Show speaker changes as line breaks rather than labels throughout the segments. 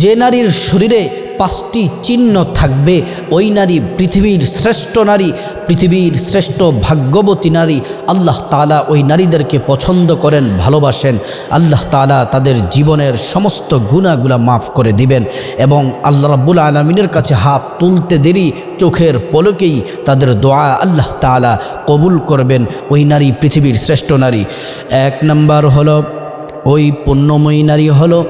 যে নারীর শরীরে পাঁচটি চিহ্ন থাকবে, ওই নারী পৃথিবীর শ্রেষ্ঠ নারী, পৃথিবীর শ্রেষ্ঠ ভাগ্যবতী নারী আল্লাহ তালা ওই নারীদেরকে পছন্দ করেন, ভালোবাসেন। আল্লাহ তালা তাদের জীবনের সমস্ত গুণাগুলা মাফ করে দিবেন এবং আল্লাহ রাব্বুল আলমিনের কাছে হাত তুলতে দেরি, চোখের পলকেই তাদের দোয়া আল্লাহ তালা কবুল করবেন, ওই নারী পৃথিবীর শ্রেষ্ঠ নারী। এক নম্বর হলো, ওই পুণ্যময়ী নারী হলো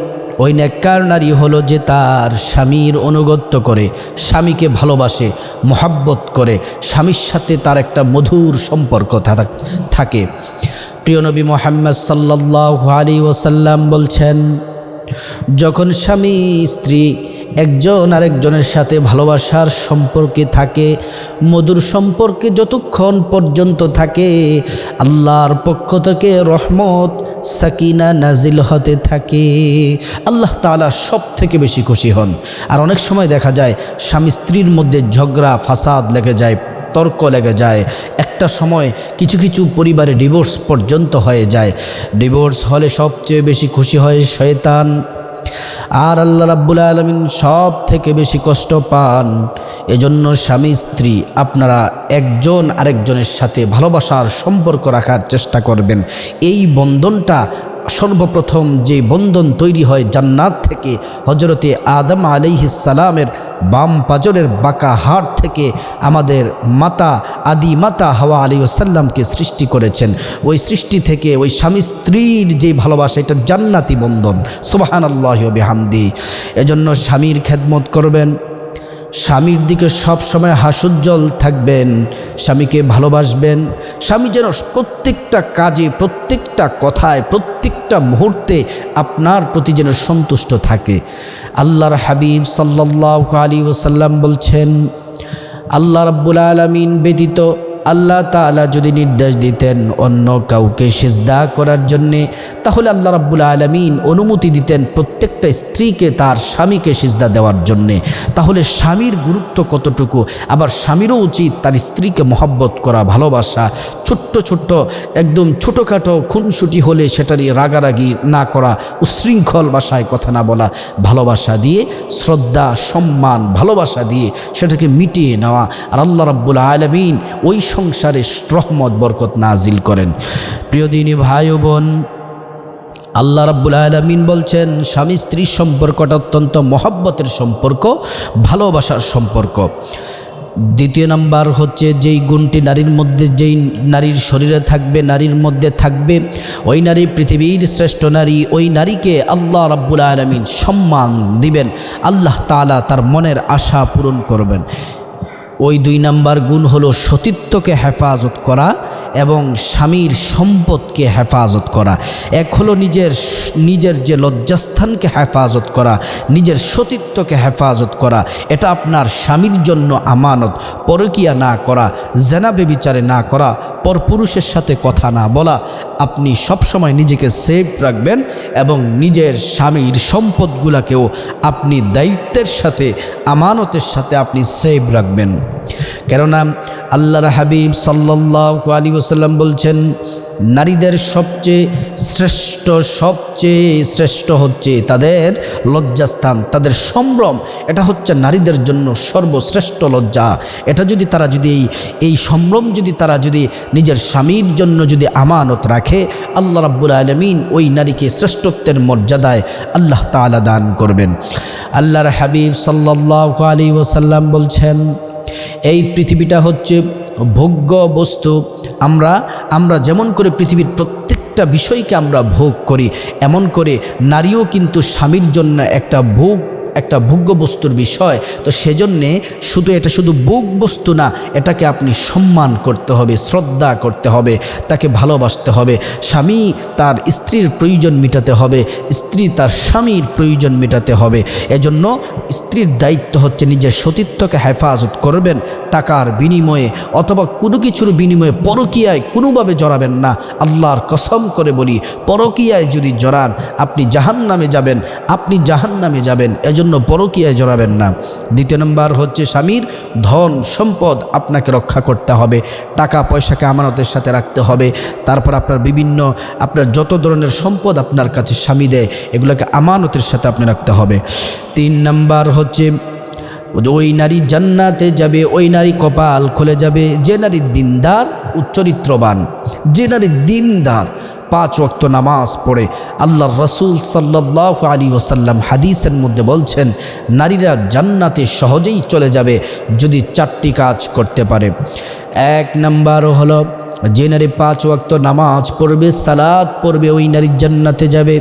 ওই নেককার নারী হলো যে তার স্বামীর অনুগত্য করে, স্বামীকে ভালোবাসে, মহাব্বত করে, স্বামীর সাথে তার একটা মধুর সম্পর্ক থাকে। প্রিয় নবী মোহাম্মদ সাল্লাহ আলী ওসাল্লাম বলছেন, যখন স্বামী স্ত্রী একজন আরেকজনের সাথে ভালোবাসার সম্পর্কে থাকে, মধুর সম্পর্কে যতক্ষণ পর্যন্ত থাকে, আল্লাহর পক্ষ থেকে রহমত সাকিনা নাজিল হতে থাকে। আল্লাহ তাআলা সব থেকে বেশি খুশি হন। আর অনেক সময় দেখা যায়, স্বামী স্ত্রীর মধ্যে ঝগড়া, ফাসাদ লেগে যায়, তর্ক লেগে যায়। একটা সময় কিছু কিছু পরিবারে ডিভোর্স পর্যন্ত হয়ে যায়। ডিভোর্স হলে সবচেয়ে বেশি খুশি হয় শয়তান। আর আল্লাহ রাব্বুল আলমিন সব থেকে বেশি কষ্ট পান, এজন্য স্বামী স্ত্রী আপনারা একজন আরেকজনের সাথে ভালোবাসার সম্পর্ক রাখার চেষ্টা করবেন। এই বন্ধনটা সর্বপ্রথম যে বন্ধন তৈরি হয় জান্নাত থেকে হজরতে আদম আলাইহিসালামের বাম পাজরের বাঁকা হাট থেকে আমাদের মাতা আদি মাতা হাওয়া আলী সৃষ্টি করেছেন। ওই সৃষ্টি থেকে ওই স্বামী স্ত্রীর যে ভালোবাসা, এটা জান্নাতি বন্ধন। সুবাহান আল্লাহ বেহামদি। এজন্য স্বামীর খেদমত করবেন স্বামীর দিকে সব সময় হাসুজ্জ্বল থাকবেন, স্বামীকে ভালোবাসবেন। স্বামী যেন প্রত্যেকটা কাজে, প্রত্যেকটা কথায়, প্রত্যেকটা মুহূর্তে আপনার প্রতি যেন সন্তুষ্ট থাকে। আল্লাহর হাবিব সাল্লাহ আলী ওসাল্লাম বলছেন, আল্লাহ রব্বুল আলমিন ব্যতীত আল্লাহ তাআলা যদি নির্দেশ দিতেন অন্য কাউকে সেজদা করার জন্যে, তাহলে আল্লাহ রাব্বুল আলমিন অনুমতি দিতেন প্রত্যেকটা স্ত্রীকে তার স্বামীকে সিজদা দেওয়ার জন্যে। তাহলে স্বামীর গুরুত্ব কতটুকু? আবার স্বামীরও উচিত তার স্ত্রীকে মহব্বত করা, ভালোবাসা। ছোট্ট ছোট্ট, একদম ছোটোখাটো খুনসুটি হলে সেটারই রাগারাগি না করা, উশৃঙ্খল ভাষায় কথা না বলা, ভালোবাসা দিয়ে, শ্রদ্ধা, সম্মান, ভালোবাসা দিয়ে সেটাকে মিটিয়ে নেওয়া। আর আল্লাহ রাব্বুল আলমিন ওই সংসারে রহমত, বরকত নাজিল করেন। প্রিয় দিনী ভাই ও বোন, আল্লাহ রাব্বুল আলমিন বলছেন, স্বামী স্ত্রীর সম্পর্কটা অত্যন্ত মহাব্বতের সম্পর্ক, ভালোবাসার সম্পর্ক। দ্বিতীয় নাম্বার হচ্ছে, যেই গুণটি নারীর মধ্যে, যেই নারীর শরীরে থাকবে, নারীর মধ্যে থাকবে, ওই নারী পৃথিবীর শ্রেষ্ঠ নারী, ওই নারীকে আল্লাহ রাব্বুল আলমিন সম্মান দিবেন, আল্লাহ তাআলা তার মনের আশা পূরণ করবেন। ওই দুই নাম্বার গুণ হলো সতীত্বকে হেফাজত করা এবং স্বামীর সম্পদকে হেফাজত করা। এক হলো নিজের নিজের যে লজ্জাস্থানকে হেফাজত করা, নিজের সতীত্বকে হেফাজত করা। এটা আপনার স্বামীর জন্য আমানত। পরকিয়া না করা জেনাবে বিচারে না করা, পরপুরুষের সাথে কথা না বলা। আপনি সবসময় নিজেকে সেফ রাখবেন এবং নিজের স্বামীর সম্পদগুলাকেও আপনি দায়িত্বের সাথে, আমানতের সাথে আপনি সেভ রাখবেন। কেননা আল্লাহর হাবিব সাল্লাহ আলী ওসাল্লাম বলছেন, নারীদের সবচেয়ে শ্রেষ্ঠ সবচেয়ে শ্রেষ্ঠ হচ্ছে তাদের লজ্জাস্থান, তাদের সম্ভ্রম। এটা হচ্ছে নারীদের জন্য সর্বশ্রেষ্ঠ লজ্জা। এটা যদি তারা যদি এই সম্ভ্রম যদি তারা যদি নিজের স্বামীর জন্য যদি আমানত রাখে, আল্লাহ রাব্বুল আলমিন ওই নারীকে শ্রেষ্ঠত্বের মর্যাদায় আল্লাহ তাআলা দান করবেন। আল্লাহর হাবিব সাল্লাহ আলী ওসাল্লাম বলছেন এই পৃথিবীটা হচ্ছে ভোগ্য বস্তু। আমরা আমরা যেমন করে পৃথিবীর প্রত্যেকটা বিষয়কে আমরা ভোগ করি, এমন করে নারীও কিন্তু স্বামীর জন্য একটা ভোগ একটা ভোগ্য বস্তুর বিষয়। তো সেজন্যে শুধু এটা শুধু ভোগ বস্তু না, এটাকে আপনি সম্মান করতে হবে, শ্রদ্ধা করতে হবে, তাকে ভালোবাসতে হবে। স্বামী তার স্ত্রীর প্রয়োজন মেটাতে হবে, স্ত্রী তার স্বামীর প্রয়োজন মেটাতে হবে। এজন্য স্ত্রীর দায়িত্ব হচ্ছে নিজের সতীত্বকে হেফাজত করবেন, টাকার বিনিময়ে অথবা কোনো কিছুর বিনিময়ে পরকীয়ায় কোনোভাবে জড়াবেন না। আল্লাহর কসম করে বলি, পরকীয়ায় যদি জড়ান, আপনি জাহান নামে যাবেন, আপনি জাহান নামে যাবেন। এজন্য জন্য পরকীয়ায় জড়াবেন না। দ্বিতীয় নম্বর হচ্ছে স্বামীর ধন সম্পদ আপনাকে রক্ষা করতে হবে। টাকা, পয়সাকে আমানতের সাথে রাখতে হবে। তারপর আপনার বিভিন্ন, আপনার যত ধরনের সম্পদ আপনার কাছে স্বামী দেয়, এগুলোকে আমানতের সাথে আপনি রাখতে হবে। তিন নাম্বার হচ্ছে, ওই নারী জান্নাতে যাবে, ওই নারী কপাল খুলে যাবে। যে নারী দিনদার উচ্চরিত্রবান যে নারী দিনদার পাঁচ অক্ত নামাজ পড়ে আল্লাহ রসুল সাল্লাহ আলী ওসাল্লাম হাদিসের মধ্যে বলছেন, নারীরা জান্নাতে সহজেই চলে যাবে যদি চারটি কাজ করতে পারে। এক নম্বর হলো যে নারী পাঁচ ওয়াক্ত নামাজ পড়বে সালাদ পড়বে, ওই নারী জান্নাতে যাবে।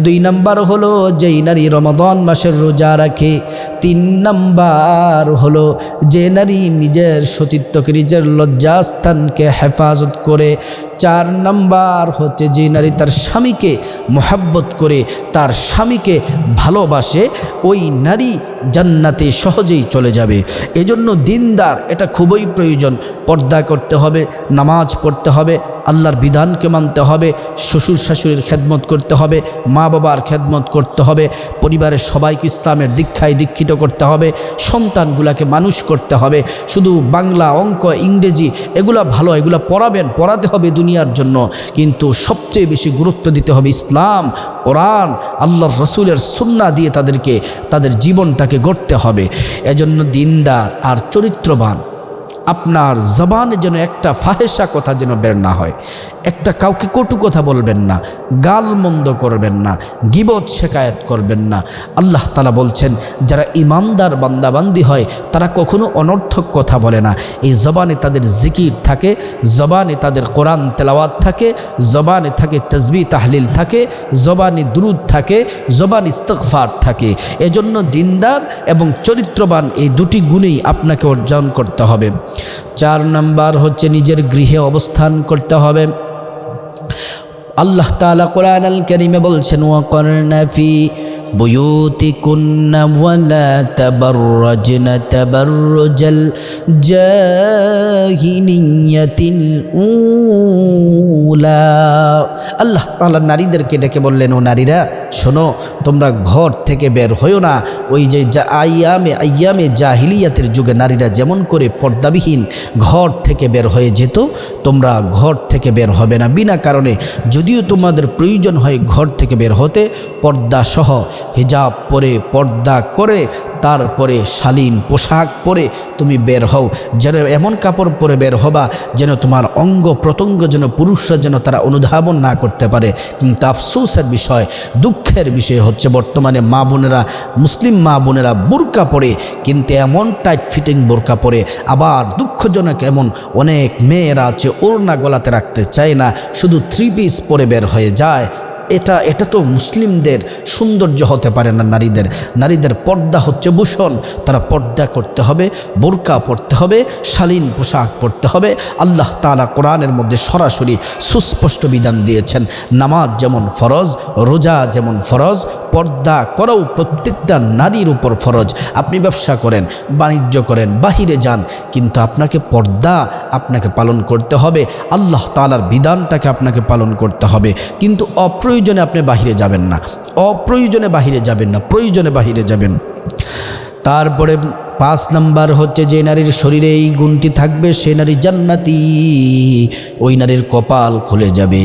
দুই নাম্বার হলো, যেই নারী রমাদন মাসের রোজা রাখে, তিন নাম্বার হলো, যে নারী নিজের সতীত্বকে, নিজের লজ্জাস্থানকে হেফাজত করে, চার নাম্বার হচ্ছে, যে নারী তার স্বামীকে মোহাব্বত করে, তার স্বামীকে ভালোবাসে, ওই নারী জান্নাতে সহজেই চলে যাবে। এজন্য দিনদার, এটা খুবই প্রয়োজন, পর্দা করতে হবে, নামাজ পড়তে হবে, আল্লাহর বিধানকে মানতে হবে, শ্বশুর শাশুড়ির খেদমত করতে হবে, মা বাবার খেদমত করতে হবে, পরিবারের সবাইকে ইসলামের দীক্ষায় দীক্ষিত করতে হবে, সন্তানগুলাকে মানুষ করতে হবে, শুধু বাংলা, অঙ্ক, ইংরেজি, এগুলা ভালো, এগুলা পড়াবেন, পড়াতে হবে দুনিয়ার জন্য, কিন্তু সবচেয়ে বেশি গুরুত্ব দিতে হবে ইসলাম, কোরআন, আল্লাহর রসুলের সুন্না দিয়ে তাদেরকে, তাদের জীবনটাকে গড়তে হবে। এজন্য দিনদার আর চরিত্রবান আপনার জবানে যেন একটা ফাহেসা কথা যেন বের না হয়। একটা কাউকে কটু কথা বলবেন না, গাল মন্দ করবেন না, গিবত শেকায়ত করবেন না। আল্লাহ তালা বলছেন, যারা ইমানদার বান্দাবান্দি হয়, তারা কখনো অনর্থক কথা বলে না। এই জবানে তাদের জিকির থাকে, জবানে তাদের কোরআন তেলাওয়াত থাকে, জবানে থাকে তসবি তাহলিল থাকে, জবানে দ্রুদ থাকে, জবান ইস্তকফার থাকে। এজন্য দিনদার এবং চরিত্রবান এই দুটি গুণেই আপনাকে অর্জন করতে হবে। চার নাম্বার হচ্ছে নিজের গৃহে অবস্থান করতে হবে। আল্লাহ তালা কোরআন আল করিমে বলছেন ওয়াকরনা ফি بيوتكن ولا تبرجن تبرج الجاهلية الأولى আল্লাহ তাআলা নারীদেরকে ডেকে বললেন ও নারীরা শোনো তোমরা ঘর থেকে বের হইও না ওই যে যা- আইয়ামে আইয়ামে জাহিলিয়াতের যুগে নারীরা যেমন করে পর্দাবিহীন ঘর থেকে বের হয়ে যেত তোমরা ঘর থেকে বের হবে না বিনা কারণে যদিও তোমাদের প্রয়োজন হয় ঘর থেকে বের হতে পর্দা সহ হিজাব পরে পর্দা করে, তারপরে শালীন পোশাক পরে তুমি বের হও। যেন এমন কাপড় পরে বের হবা যেন তোমার অঙ্গ প্রত্যঙ্গ যেন পুরুষরা যেন তারা অনুধাবন না করতে পারে। কিন্তু আফসোসের বিষয়, দুঃখের বিষয় হচ্ছে বর্তমানে মা বোনেরা, মুসলিম মা বোনেরা বোরকা পরে, কিন্তু এমন টাইট ফিটিং বোরকা পরে। আবার দুঃখজনক এমন অনেক মেয়েরা আছে, ওড়না গলাতে রাখতে চায় না, শুধু থ্রি পিস পরে বের হয়ে যায়। এটা এটা তো মুসলিমদের সৌন্দর্য হতে পারে না নারীদের। নারীদের পর্দা হচ্ছে ভূষণ। তারা পর্দা করতে হবে, বোরকা পরতে হবে, শালীন পোশাক পরতে হবে। আল্লাহ তালা কোরআনের মধ্যে সরাসরি সুস্পষ্ট বিধান দিয়েছেন, নামাজ যেমন ফরজ, রোজা যেমন ফরজ পর্দা করাও প্রত্যেকটা নারীর উপর ফরজ। আপনি ব্যবসা করেন, বাণিজ্য করেন, বাহিরে যান, কিন্তু আপনাকে পর্দা আপনাকে পালন করতে হবে। আল্লাহ তালার বিধানটাকে আপনাকে পালন করতে হবে। কিন্তু অপ্রয়োজনে আপনি বাহিরে যাবেন না। অপ্রয়োজনে বাহিরে যাবেন না, প্রয়োজনে বাহিরে যাবেন। তারপরে পাঁচ নাম্বার হচ্ছে যে নারীর শরীরে এই গুণটি থাকবে, সে নারী জান্নাতি। ওই নারীর কপাল খুলে যাবে।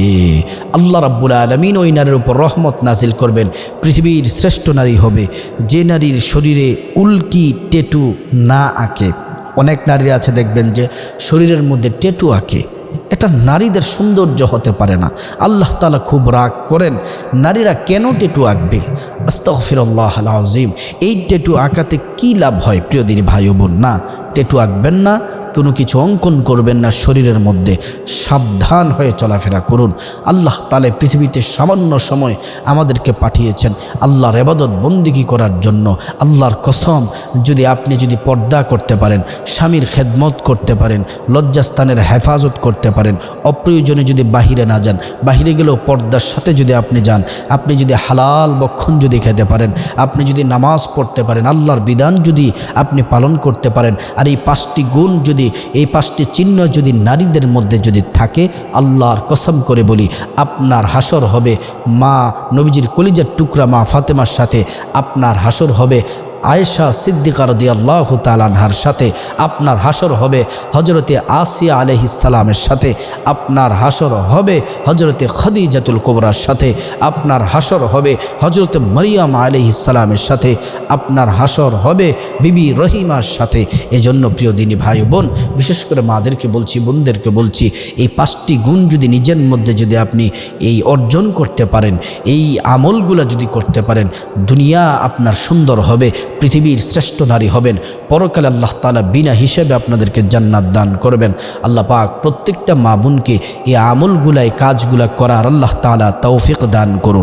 আল্লাহ রাব্বুল আলমিন ওই নারীর উপর রহমত নাসিল করবেন। পৃথিবীর শ্রেষ্ঠ নারী হবে। যে নারীর শরীরে উল্কি টেটু না আঁকে, অনেক নারী আছে দেখবেন যে শরীরের মধ্যে টেটু আঁকে। এটা নারীদের সৌন্দর্য হতে পারে না। আল্লাহ তালা খুব রাগ করেন, নারীরা কেন টেটু আঁকবে? আস্তফিরল্লাহ আজিম এই টেটু আঁকাতে কী লাভ হয় প্রিয় দিনী ভাই বোন? না, টেটু আঁকবেন না কোনো কিছু অঙ্কন করবেন না শরীরের মধ্যে। সাবধান হয়ে চলাফেরা করুন। আল্লাহ তালে পৃথিবীতে সামান্য সময় আমাদেরকে পাঠিয়েছেন আল্লাহর এবাদত বন্দিগি করার জন্য। আল্লাহর কসম, যদি আপনি যদি পর্দা করতে পারেন, স্বামীর খেদমত করতে পারেন, লজ্জাস্থানের হেফাজত করতে পারেন, অপ্রয়োজনে যদি বাহিরে না যান, বাহিরে গেলেও পর্দার সাথে যদি আপনি যান, আপনি যদি হালাল বক্ষণ যদি খেতে পারেন, আপনি যদি নামাজ পড়তে পারেন, আল্লাহর বিধান যদি আপনি পালন করতে পারেন, আর এই পাঁচটি গুণ যদি এই পাঁচটি চিহ্ন যদি নারীদের মধ্যে যদি থাকে, আল্লাহর কসম করে বলি, আপনার হাসর হবে মা নবীজির কলিজার টুকরা মা ফাতেমার সাথে, আপনার হাসর হবে আয়েশা সিদ্দিকার রদি আল্লাহ তালানহার সাথে আপনার হাসর হবে হজরতে আসিয়া আলহিসালামের সাথে। আপনার হাসর হবে হজরতে খদিজাতুল কোবরার সাথে। আপনার হাসর হবে হজরতে মরিয়াম আলহিসালামের সাথে। আপনার হাসর হবে বিবি রহিমার সাথে। এজন্য প্রিয় দিনী ভাই বোন, বিশেষ করে মাদেরকে বলছি, বোনদেরকে বলছি, এই পাঁচটি গুণ যদি নিজের মধ্যে যদি আপনি এই অর্জন করতে পারেন, এই আমলগুলো যদি করতে পারেন, দুনিয়া আপনার সুন্দর হবে। পৃথিবীর শ্রেষ্ঠ নারী হবেন। পরকালে আল্লাহ তালা বিনা হিসেবে আপনাদেরকে জান্নাত দান করবেন। আল্লাহ পাক প্রত্যেকটা মা বোনকে এই আমলগুলাই, কাজগুলা করার আল্লাহ তালা তৌফিক দান করুন।